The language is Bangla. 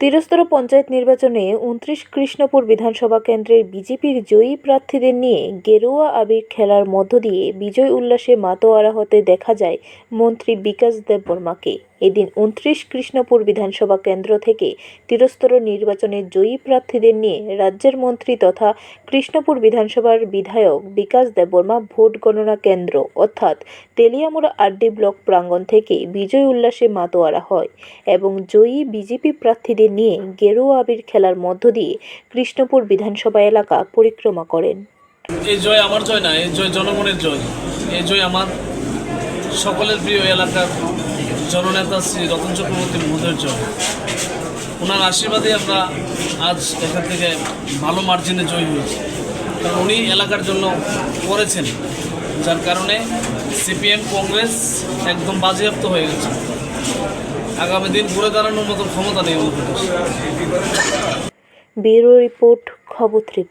তিরস্তর পঞ্চায়েত নির্বাচনে উনত্রিশ কৃষ্ণপুর বিধানসভা কেন্দ্রের বিজেপির জয়ী প্রার্থীদের নিয়ে গেরুয়া আবির খেলার মধ্য দিয়ে বিজয় উল্লাসে মাতোয়ারা হতে দেখা যায় মন্ত্রী বিকাশ দেববর্মাকে। এদিন উনত্রিশ কৃষ্ণপুর বিধানসভা কেন্দ্র থেকে তিরস্তর নির্বাচনের জয়ী প্রার্থীদের নিয়ে রাজ্যের মন্ত্রী তথা কৃষ্ণপুর বিধানসভার বিধায়ক বিকাশ দেববর্মা ভোট গণনা কেন্দ্র, অর্থাৎ তেলিয়ামুড়া আড্ডি ব্লক প্রাঙ্গণ থেকে বিজয় উল্লাসে মাতোয়ারা হয় এবং জয়ী বিজেপি প্রার্থীদের নিয়ে গেরুয়া আবির খেলার মধ্য দিয়ে কৃষ্ণপুর বিধানসভা এলাকা পরিক্রমা করেন। এই জয় আমার জয় না, এই জয় জনগণের জয়। এই জয় আমার সকলের প্রিয় এলাকার জননেতা শ্রী রতন চক্রবর্তী মহোদয়ের জয় ওনার আশীর্বাদে আমরা আজ এখান থেকে ভালো মার্জিনে জয় হয়েছি। কারণ উনি এলাকার জন্য করেছেন, যার কারণে সিপিএম, কংগ্রেস একদম বাজেয়াপ্ত হয়ে গেছে। আগামী দিন ঘুরে দাঁড়ানোর মতো ক্ষমতা নেই অনুপ্রদেশ ব্যুরো রিপোর্ট, খবর ত্রিপুরা।